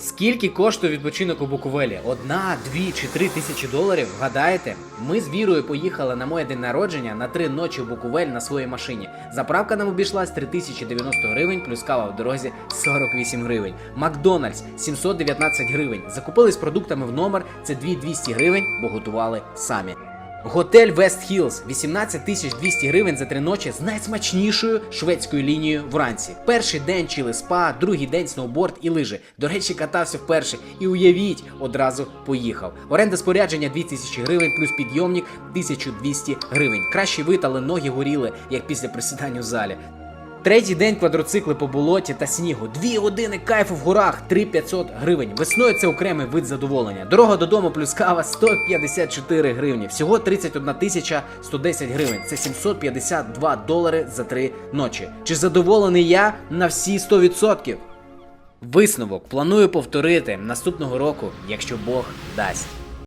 Скільки коштує відпочинок у Буковелі? Одна, дві чи три тисячі доларів? Гадаєте? Ми з Вірою поїхали на моє день народження на три ночі в Буковель на своїй машині. Заправка нам обійшлась 3090 гривень, плюс кава в дорозі 48 гривень. Макдональдс 719 гривень. Закупились продуктами в номер, це 2200 гривень, бо готували самі. Готель Вест Хілз 18 200 гривень за три ночі з найсмачнішою шведською лінією вранці. Перший день чили спа, другий день сноуборд і лижи. До речі, катався вперше. І уявіть, одразу поїхав. Оренда спорядження 2000 гривень, плюс підйомник 1200 гривень. Краще витали, ноги горіли, як після присідання в залі. Третій день квадроцикли по болоті та снігу. Дві години кайфу в горах, 3500 гривень. Весною це окремий вид задоволення. Дорога додому плюс кава 154 гривні. Всього 31 тисяча 110 гривень. Це 752 долари за три ночі. Чи задоволений я на всі 100%? Висновок планую повторити наступного року, якщо Бог дасть.